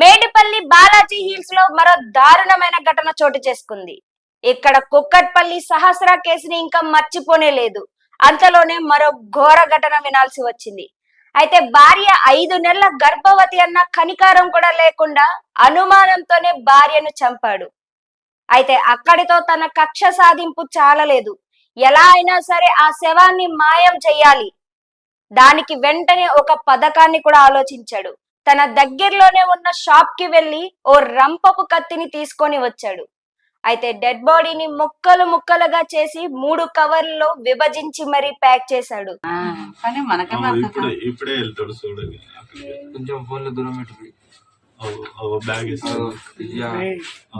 మేడిపల్లి బాలాజీ హిల్స్లో మరో దారుణమైన ఘటన చోటు చేసుకుంది. ఇక్కడ కుక్కట్పల్లి సహస్ర కేసుని ఇంకా మర్చిపోనే లేదు. అంతలోనే మరో ఘోర ఘటన వినాల్సి వచ్చింది. అయితే భార్య ఐదు నెలల గర్భవతి అన్న కనికారం కూడా లేకుండా అనుమానంతోనే భార్యను చంపాడు. అయితే అక్కడితో తన కక్ష సాధింపు చాలలేదు. ఎలా అయినా సరే ఆ శవాన్ని మాయం చెయ్యాలి. దానికి వెంటనే ఒక పథకాన్ని కూడా ఆలోచించాడు. తన దగ్గరలోనే ఉన్న షాప్కి వెళ్ళి ఓ రంపపు కత్తిని తీసుకొని వచ్చాడు. అయితే డెడ్ బాడీని ముక్కలు ముక్కలుగా చేసి మూడు కవర్లలో విభజించి మరీ ప్యాక్ చేశాడు. ఇప్పుడే వెళ్తాడు చూడండి. కొంచెం దూరం బ్యాగ్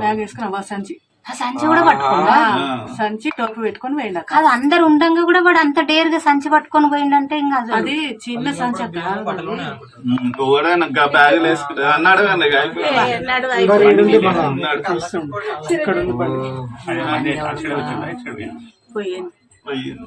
బ్యాగ్ వేసుకుని ఆ సంచి కూడా పట్టుకుందా సంచి టోపీ పెట్టుకొని పోయిండు అక్క. కాదు అందరు ఉండంగా కూడా వాడు అంత డేర్గా సంచి పట్టుకొని పోయిండంటే ఇంకా అసలు అది చిన్న సంచి అక్క. కూడా నాకు ఆ బ్యాగ్ వేసుకుంటా. అన్నాడు కానీ ఇక అయిపోయింది. ఎన్నాడు అన్నాడు. పోయింది? పోయింది.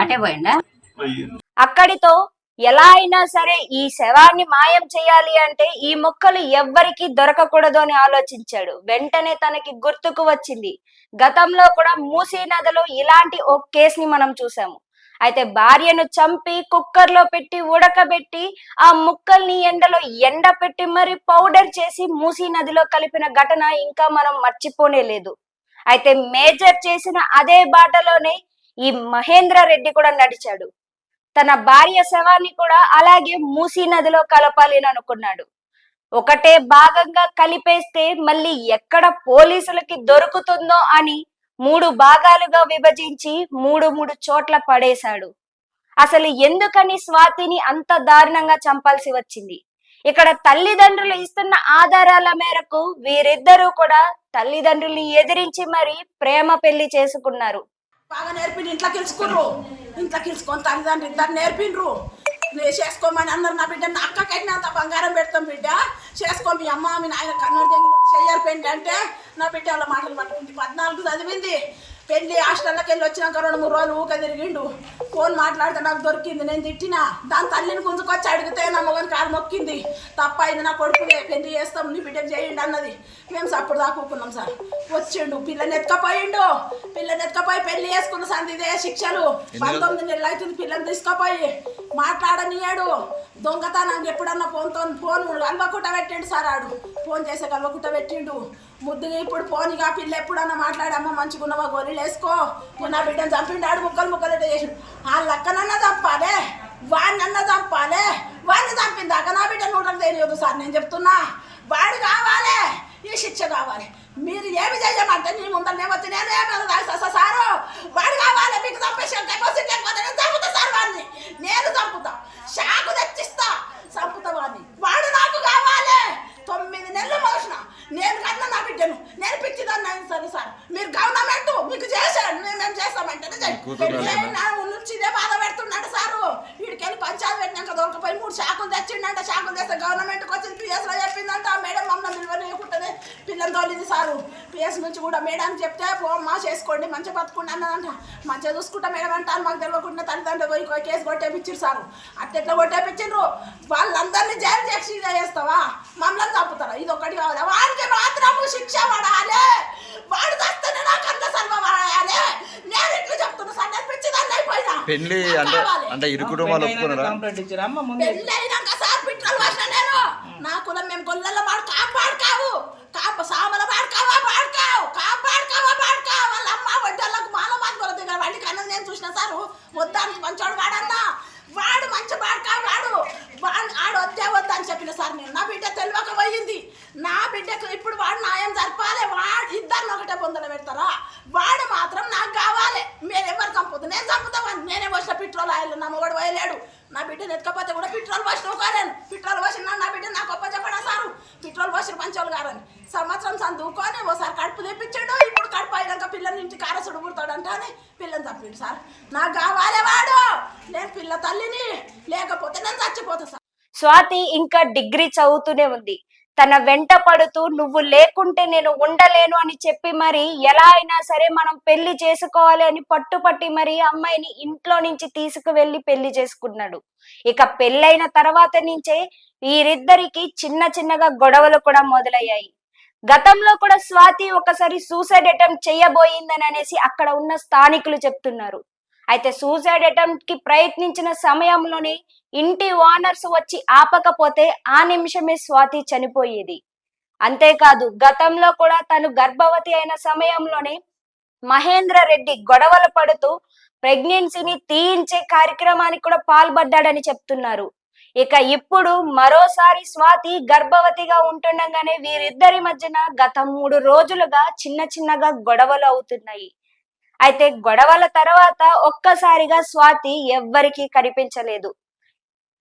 అటే పోయిండా పోయింది. అక్కడితో ఎలా అయినా సరే ఈ శవాన్ని మాయం చేయాలి అంటే ఈ మొక్కలు ఎవ్వరికి దొరకకూడదు అని ఆలోచించాడు. వెంటనే తనకి గుర్తుకు వచ్చింది. గతంలో కూడా మూసీ నదిలో ఇలాంటి ఓ కేసుని మనం చూసాము అయితే భార్యను చంపి కుక్కర్లో పెట్టి ఉడకబెట్టి ఆ ముక్కల్ని ఎండలో ఎండ పెట్టి మరి పౌడర్ చేసి మూసీ నదిలో కలిపిన ఘటన ఇంకా మనం మర్చిపోనే లేదు. అయితే మేజర్ చేసిన అదే బాటలోనే ఈ మహేంద్ర రెడ్డి కూడా నడిచాడు. తన భార్య శవాన్ని కూడా అలాగే మూసీ నదిలో కలపాలి అని అనుకున్నాడు. ఒకటే భాగంగా కలిపేస్తే మళ్ళీ ఎక్కడ పోలీసులకి దొరుకుతుందో అని మూడు భాగాలుగా విభజించి మూడు మూడు చోట్ల పడేశాడు. అసలు ఎందుకని స్వాతిని అంత దారుణంగా చంపాల్సి వచ్చింది? ఇక్కడ తల్లిదండ్రులు ఇస్తున్న ఆధారాల మేరకు వీరిద్దరూ కూడా తల్లిదండ్రుల్ని ఎదిరించి మరి ప్రేమ పెళ్ళి చేసుకున్నారు. బాగా నేర్పిండి ఇంట్లో గెలుచుకుర్రు ఇంట్లో గెలుచుకొని తల్లిదండ్రులు ఇద్దరు నేర్పిండ్రు. చేసుకోమని అన్నారు నా బిడ్డ. నా అక్కకైనా అంత బంగారం పెడతాం బిడ్డ. చేసుకో మీ అమ్మ మీ నాయన కన్నూరు దగ్గర చెయ్యారు పెండి అంటే నా బిడ్డ వాళ్ళ మాటలు పట్టుకుంది. పద్నాలుగు చదివింది. పెళ్ళి హాస్టల్లోకి వెళ్ళి వచ్చినాక రెండు మూడు రోజులు ఊక తిరిగిండు. ఫోన్ మాట్లాడితే నాకు దొరికింది నేను తిట్టినా. దాని తల్లిని గుంజుకొచ్చి అడిగితే నా మొగని కాలు మొక్కింది. తప్ప అయింది నా కొడుకు పెళ్ళి చేస్తాం నీ బిడ్డకు చేయండి అన్నది. మేము సప్పుడు దాక్కున్నాం సార్. వచ్చిండు పిల్లని ఎత్తుకపోయిండు. పిల్లని ఎత్తుకపోయి పెళ్ళి చేసుకున్న సంది ఇదే శిక్షలు. పంతొమ్మిది నెలలు అవుతుంది పిల్లని తీసుకుపోయి. మాట్లాడనియాడు. దొంగతనం ఎప్పుడన్నా ఫోన్తో ఫోన్ కలవకుండా పెట్టిండు సార్ ఆడు. ఫోన్ చేసే కలవకుండా పెట్టిండు. ముద్దుగా ఇప్పుడు ఫోన్గా పిల్ల ఎప్పుడన్నా మాట్లాడమ్మా మంచిగున్నవా గొర్రెలు వేసుకో నా బిడ్డను చంపిండాడు ముక్కలు ముక్కలు చేసి చేసిండు. ఆ లక్కనన్నా చంపాలే వాడినన్నా చంపాలే వాడిని చంపిందాక నా బిడ్డ నూట తెలియదు సార్ నేను చెప్తున్నా. వాడు కావాలి ఈ శిక్ష కావాలి. మీరు ఏమి చేయమంటే నీ ముందరనే వచ్చి నేను ఏమి సారు వాడు కావాలి మీకు చంపేసి డిపాజిట్ లేకపోతే నేను చంపుతా సార్ వాడిని. నేను చంపుతా. షాకు తెచ్చిస్తా. చంపుతా వాడిని. వాడు నాకు కావాలి. తొమ్మిది నెలలు మోసిన. నేను కన్నా నా బిడ్డను నేను పిచ్చిదాన్ని అయిన సరే సార్. మీరు గవర్నమెంట్ మీకు చేశాను. మేము ఏం చేస్తామంటే నేను నా నుంచి ఇదే బాధ పెడుతున్నాడు సారు. వీడికెళ్ళి పంచాయతీ పెట్టినాక దొరకపోయి మూడు షాకులు తెచ్చిండంట షాకులు తెస్తే గవర్నమెంట్కి వచ్చింది. పిఎస్లో చెప్పిందంట. ఆ మేడం మమ్మల్ని నిలవలేకుంటేనే పిల్లలు తోలింది సారు. పిఎస్ నుంచి కూడా మేడం చెప్తే ఫోన్ మా చేసుకోండి మంచిగా బతుకుండి అన్నదంట. మంచిగా చూసుకుంటా మేడం అంటారు. మాకు తెలియకుండా తల్లిదండ్రులు పోయి కేసు కొట్టేపిచ్చిరు సారు. అట్టెట్లా కొట్టేపిచ్చిండ్రు వాళ్ళందరినీ జైలు చేసి చేస్తావా? మమ్మల్ని చంపుతారా? ఇది ఒకటి కావాలి వాడికి మాత్రము శిక్ష పడాలి వాడు చస్తేనే నాకు అంత సర్వ పడాలి నేను ఇట్లా చెప్తున్నా సార్ నేను పిచ్చిదాన్ని అయిపోయినా పెళ్ళి అంటే. అంటే ఇరు కుటుంబాలు ఒప్పుకున్నారా? ముందు సార్ నేను నా కులం మేము గొల్లల వాడు కాపాడు కావు కాప సామల వాడు కావా వాడు కావు కాపాడు కావా వాడు కావు వాళ్ళ అమ్మ వడ్డలకు మాల దగ్గర వాడికి అన్నది నేను చూసిన సారు. వద్దానికి మంచోడు వాడన్నా వాడు మంచి వాడు కావు వాడు వాడు ఆడు వద్దే వద్దని చెప్పిన సార్ నేను నా బిడ్డ తెలియక పోయింది నా బిడ్డకు ఇప్పుడు వాడు న్యాయం జరపాలి వాడు ఇద్దరిని ఒకటే పొందలు పెడతారా వాడు మాత్రం నాకు కావాలి మీరు ఎవరు చంపుతుంది నేను చంపుతామని నేనే వచ్చిన పెట్రోల్ ఆయిల్ నా మొగడు పోయలేడు నా బిడ్డను ఎత్తుకపోతే కూడా పెట్రోల్ పోసిన కాలేను పెట్రోల్ పోసిన నా బిడ్డ నాకు గొప్ప చెప్పడా సారు పెట్రోల్ పోసిన పంచోళ్ళు గారని సంవత్సరం చదువుకొని ఓసారి కడుపు తెప్పించాడు. ఇప్పుడు కడుపు అయినాక పిల్లని ఇంటికి అరసుడు పుడతాడంట అని పిల్లని తప్పిండు సార్. నాకు కావాలి వాడు. నేను పిల్ల తల్లిని. లేకపోతే నేను చచ్చిపోతా సార్. స్వాతి ఇంకా డిగ్రీ చదువుతూనే ఉంది. తన వెంట పడుతూ నువ్వు లేకుంటే నేను ఉండలేను అని చెప్పి మరి ఎలా అయినా సరే మనం పెళ్ళి చేసుకోవాలి అని పట్టుపట్టి మరి అమ్మాయిని ఇంట్లో నుంచి తీసుకువెళ్ళి పెళ్ళి చేసుకున్నాడు. ఇక పెళ్ళైన తర్వాత నుంచే వీరిద్దరికి చిన్న చిన్నగా గొడవలు కూడా మొదలయ్యాయి. గతంలో కూడా స్వాతి ఒకసారి సూసైడ్ అటెంప్ట్ చేయబోయిందని అనేసి అక్కడ ఉన్న స్థానికులు చెప్తున్నారు. అయితే సూసైడ్ అటెంప్ట్కి ప్రయత్నించిన సమయంలోనే ఇంటి ఓనర్స్ వచ్చి ఆపకపోతే ఆ నిమిషమే స్వాతి చనిపోయేది. అంతేకాదు గతంలో కూడా తను గర్భవతి అయిన సమయంలోనే మహేంద్ర రెడ్డి గొడవలు పడుతూ ప్రెగ్నెన్సీని తీయించే కార్యక్రమానికి కూడా పాల్పడ్డాడని చెప్తున్నారు. ఇక ఇప్పుడు మరోసారి స్వాతి గర్భవతిగా ఉంటుండగానే వీరిద్దరి మధ్యన గత మూడు రోజులుగా చిన్న చిన్నగా గొడవలు అవుతున్నాయి. అయితే గొడవల తర్వాత ఒక్కసారిగా స్వాతి ఎవ్వరికీ కనిపించలేదు.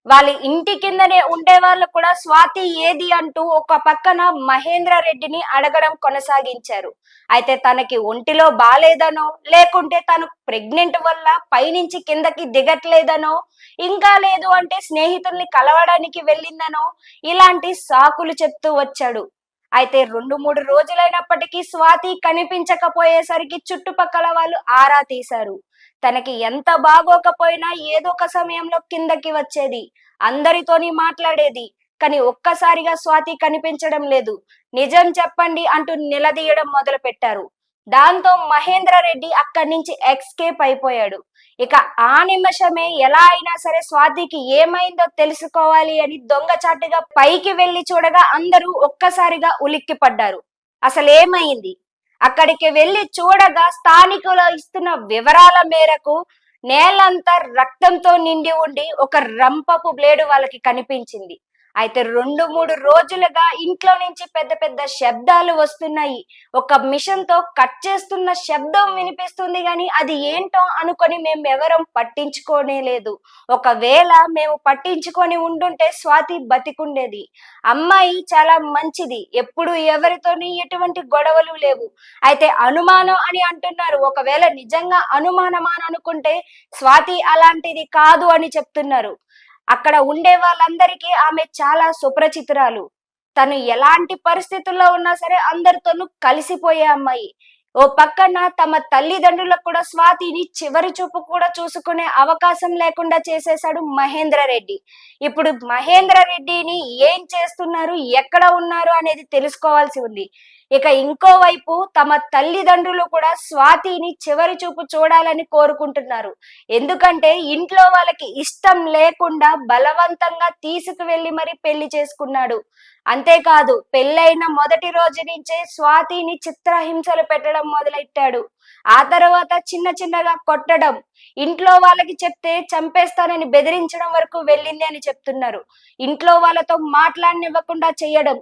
వాళ్ళ ఇంటి కిందనే ఉండే వాళ్ళు కూడా స్వాతి ఏది అంటూ ఒక పక్కన మహేంద్ర రెడ్డిని అడగడం కొనసాగించారు. అయితే తనకి ఒంటిలో బాలేదనో లేకుంటే తను ప్రెగ్నెంట్ వల్ల పైనుంచి కిందకి దిగట్లేదనో ఇంకా లేదు అంటే స్నేహితుల్ని కలవడానికి వెళ్ళిందనో ఇలాంటి సాకులు చెప్తూ వచ్చాడు. అయితే రెండు మూడు రోజులైనప్పటికీ స్వాతి కనిపించకపోయేసరికి చుట్టుపక్కల వాళ్ళు ఆరా తీశారు. తనకి ఎంత బాగోకపోయినా ఏదో ఒక సమయంలో కిందకి వచ్చేది అందరితోని మాట్లాడేది కానీ ఒక్కసారిగా స్వాతి కనిపించడం లేదు. నిజం చెప్పండి అంటూ నిలదీయడం మొదలు పెట్టారు దాంతో మహేంద్ర రెడ్డి అక్కడి నుంచి ఎక్స్కేప్ అయిపోయాడు. ఇక ఆ నిమిషమే ఎలా అయినా సరే స్వాతికి ఏమైందో తెలుసుకోవాలి అని దొంగచాటుగా పైకి వెళ్ళి చూడగా అందరూ ఒక్కసారిగా ఉలిక్కి పడ్డారు అసలు ఏమైంది అక్కడికి వెళ్ళి చూడగా స్థానికులు ఇస్తున్న వివరాల మేరకు నేలంతా రక్తంతో నిండి ఉండి ఒక రంపపు బ్లేడు వాళ్ళకి కనిపించింది. అయితే రెండు మూడు రోజులుగా ఇంట్లో నుంచి పెద్ద పెద్ద శబ్దాలు వస్తున్నాయి. ఒక మిషన్తో కట్ చేస్తున్న శబ్దం వినిపిస్తుంది కానీ అది ఏంటో అనుకొని మేము ఎవరం పట్టించుకోనే లేదు. ఒకవేళ మేము పట్టించుకొని ఉండుంటే స్వాతి బతికుండేది. అమ్మాయి చాలా మంచిది. ఎప్పుడు ఎవరితోని ఎటువంటి గొడవలు లేవు. అయితే అనుమానం అని అంటున్నారు. ఒకవేళ నిజంగా అనుమానమా అని అనుకుంటే స్వాతి అలాంటిది కాదు అని చెప్తున్నారు. అక్కడ ఉండే వాళ్ళందరికీ ఆమె చాలా సుప్రచితురాలు. తను ఎలాంటి పరిస్థితుల్లో ఉన్నా సరే అందరితోనూ కలిసిపోయే అమ్మాయి. ఓ పక్కన తమ తల్లిదండ్రులకు కూడా స్వాతిని చివరి చూపు కూడా చూసుకునే అవకాశం లేకుండా చేసేశాడు మహేంద్ర రెడ్డి. ఇప్పుడు మహేంద్ర రెడ్డిని ఏం చేస్తున్నారు ఎక్కడ ఉన్నారు అనేది తెలుసుకోవాల్సి ఉంది. ఇక ఇంకోవైపు తమ తల్లిదండ్రులు కూడా స్వాతిని చివరి చూపు చూడాలని కోరుకుంటున్నారు. ఎందుకంటే ఇంట్లో వాళ్ళకి ఇష్టం లేకుండా బలవంతంగా తీసుకువెళ్ళి మరి పెళ్ళి చేసుకున్నాడు. అంతేకాదు పెళ్ళైన మొదటి రోజు నుంచే స్వాతిని చిత్రహింసలు పెట్టడం మొదలెట్టాడు. ఆ తర్వాత చిన్న చిన్నగా కొట్టడం ఇంట్లో వాళ్ళకి చెప్తే చంపేస్తానని బెదిరించడం వరకు వెళ్ళింది అని చెప్తున్నారు. ఇంట్లో వాళ్ళతో మాట్లాడనివ్వకుండా చేయడం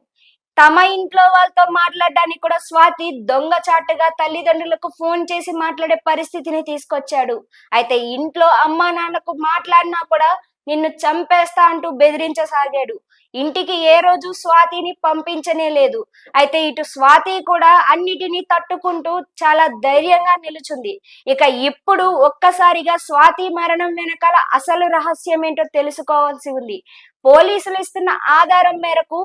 తమ ఇంట్లో వాళ్ళతో మాట్లాడడానికి కూడా స్వాతి దొంగచాటుగా తల్లిదండ్రులకు ఫోన్ చేసి మాట్లాడే పరిస్థితిని తీసుకొచ్చాడు. అయితే ఇంట్లో అమ్మా నాన్నకు మాట్లాడినా కూడా నిన్ను చంపేస్తా అంటూ బెదిరించసాగాడు. ఇంటికి ఏ రోజు స్వాతిని పంపించనే లేదు. అయితే ఇటు స్వాతి కూడా అన్నిటినీ తట్టుకుంటూ చాలా ధైర్యంగా నిలుచుంది. ఇక ఇప్పుడు ఒక్కసారిగా స్వాతి మరణం వెనకాల అసలు రహస్యం ఏంటో తెలుసుకోవాల్సి ఉంది. పోలీసులు ఇస్తున్న ఆధారం మేరకు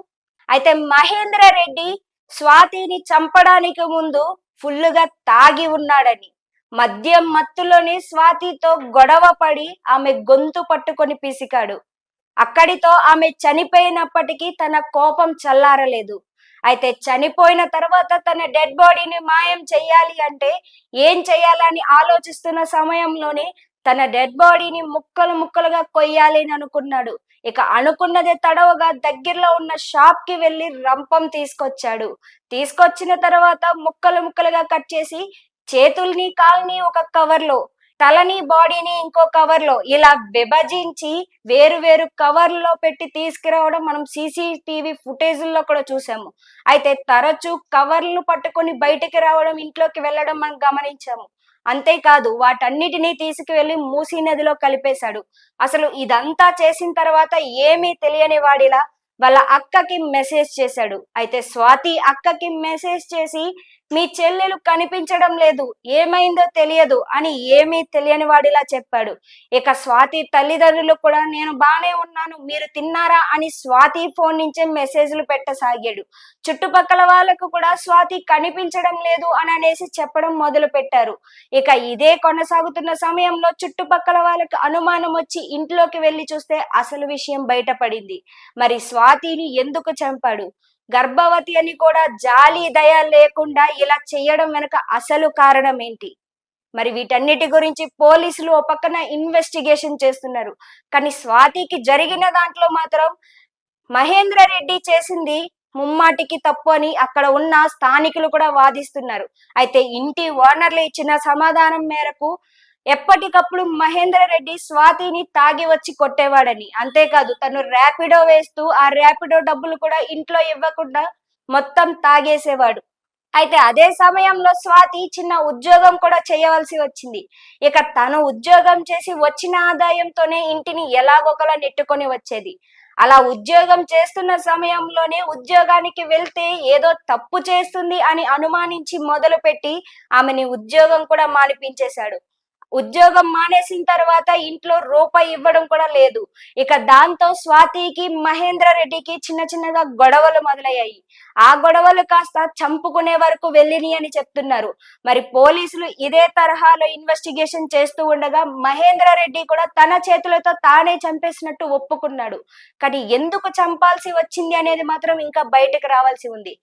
అయితే మహేంద్ర రెడ్డి స్వాతిని చంపడానికి ముందు ఫుల్లుగా తాగి ఉన్నాడని మద్యం మత్తులోని స్వాతితో గొడవ పడి ఆమె గొంతు పట్టుకొని పిసికాడు. అక్కడితో ఆమె చనిపోయినప్పటికీ తన కోపం చల్లారలేదు. అయితే చనిపోయిన తర్వాత తన డెడ్ బాడీని మాయం చెయ్యాలి అంటే ఏం చెయ్యాలని ఆలోచిస్తున్న సమయంలోనే తన డెడ్ బాడీని ముక్కలు ముక్కలుగా కొయ్యాలి అని అనుకున్నాడు. ఇక అనుకున్నదే తడవగా దగ్గరలో ఉన్న షాప్కి వెళ్ళి రంపం తీసుకొచ్చాడు. తీసుకొచ్చిన తర్వాత ముక్కలు ముక్కలుగా కట్ చేసి చేతుల్ని కాల్ని ఒక కవర్లో తలని బాడీని ఇంకో కవర్లో ఇలా విభజించి వేరు వేరు కవర్లో పెట్టి తీసుకురావడం మనం సీసీటీవీ ఫుటేజ్లో కూడా చూసాము. అయితే తరచూ కవర్లు పట్టుకొని బయటికి రావడం ఇంట్లోకి వెళ్ళడం మనం గమనించాము. అంతేకాదు వాటన్నిటినీ తీసుకువెళ్ళి మూసీ నదిలో కలిపేశాడు. అసలు ఇదంతా చేసిన తర్వాత ఏమీ తెలియని వాడిలా వాళ్ళ అక్కకి మెసేజ్ చేశాడు. అయితే స్వాతి అక్కకి మెసేజ్ చేసి మీ చెల్లెలు కనిపించడం లేదు ఏమైందో తెలియదు అని ఏమీ తెలియని వాడిలా చెప్పాడు. ఇక స్వాతి తల్లిదండ్రులు కూడా నేను బానే ఉన్నాను మీరు తిన్నారా? అని స్వాతి ఫోన్ నుంచే మెసేజ్లు పెట్టసాగాడు. చుట్టుపక్కల వాళ్ళకు కూడా స్వాతి కనిపించడం లేదు అని అనేసి చెప్పడం మొదలు పెట్టారు ఇక ఇదే కొనసాగుతున్న సమయంలో చుట్టుపక్కల వాళ్ళకి అనుమానం వచ్చి ఇంట్లోకి వెళ్ళి చూస్తే అసలు విషయం బయటపడింది. మరి స్వాతిని ఎందుకు చంపాడు? గర్భవతి అని కూడా జాలి దయ లేకుండా ఇలా చేయడం వెనుక అసలు కారణం ఏంటి? మరి వీటన్నిటి గురించి పోలీసులు ఒక పక్కన ఇన్వెస్టిగేషన్ చేస్తున్నారు. కానీ స్వాతికి జరిగిన దాంట్లో మాత్రం మహేంద్ర రెడ్డి చేసింది ముమ్మాటికి తప్పు అని అక్కడ ఉన్న స్థానికులు కూడా వాదిస్తున్నారు. అయితే ఇంటి ఓనర్లు ఇచ్చిన సమాధానం మేరకు ఎప్పటికప్పుడు మహేంద్ర రెడ్డి స్వాతిని తాగి వచ్చి కొట్టేవాడని. అంతేకాదు తను ర్యాపిడో వేస్తూ ఆ ర్యాపిడో డబ్బులు కూడా ఇంట్లో ఇవ్వకుండా మొత్తం తాగేసేవాడు. అయితే అదే సమయంలో స్వాతి చిన్న ఉద్యోగం కూడా చేయవలసి వచ్చింది. ఇక తను ఉద్యోగం చేసి వచ్చిన ఆదాయంతోనే ఇంటిని ఎలాగొకలా నెట్టుకొని వచ్చేది. అలా ఉద్యోగం చేస్తున్న సమయంలోనే ఉద్యోగానికి వెళ్తే ఏదో తప్పు చేస్తుంది అని అనుమానించి మొదలుపెట్టి ఆమెని ఉద్యోగం కూడా మానిపించేశాడు. ఉద్యోగం మానేసిన తర్వాత ఇంట్లో రూపాయి ఇవ్వడం కూడా లేదు. ఇక దాంతో స్వాతికి మహేంద్ర రెడ్డికి చిన్న చిన్నగా గొడవలు మొదలయ్యాయి. ఆ గొడవలు కాస్త చంపుకునే వరకు వెళ్ళిని అని చెప్తున్నారు. మరి పోలీసులు ఇదే తరహాలో ఇన్వెస్టిగేషన్ చేస్తూ ఉండగా మహేంద్ర రెడ్డి కూడా తన చేతులతో తానే చంపేసినట్టు ఒప్పుకున్నాడు. కానీ ఎందుకు చంపాల్సి వచ్చింది అనేది మాత్రం ఇంకా బయటకు రావాల్సి ఉంది.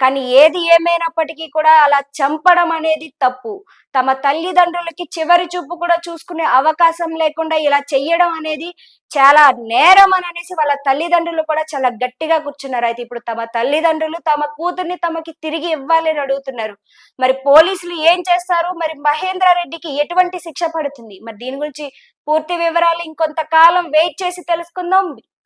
కానీ ఏది ఏమైనప్పటికీ కూడా అలా చంపడం అనేది తప్పు. తమ తల్లిదండ్రులకి చివరి చూపు కూడా చూసుకునే అవకాశం లేకుండా ఇలా చెయ్యడం అనేది చాలా నేరం అని అనేసి వాళ్ళ తల్లిదండ్రులు కూడా చాలా గట్టిగా కూర్చున్నారు. అయితే ఇప్పుడు తమ తల్లిదండ్రులు తమ కూతుర్ని తమకి తిరిగి ఇవ్వాలని అడుగుతున్నారు. మరి పోలీసులు ఏం చేస్తారు? మరి మహేంద్ర రెడ్డికి ఎటువంటి శిక్ష పడుతుంది? మరి దీని గురించి పూర్తి వివరాలు ఇంకొంతకాలం వెయిట్ చేసి తెలుసుకుందాం.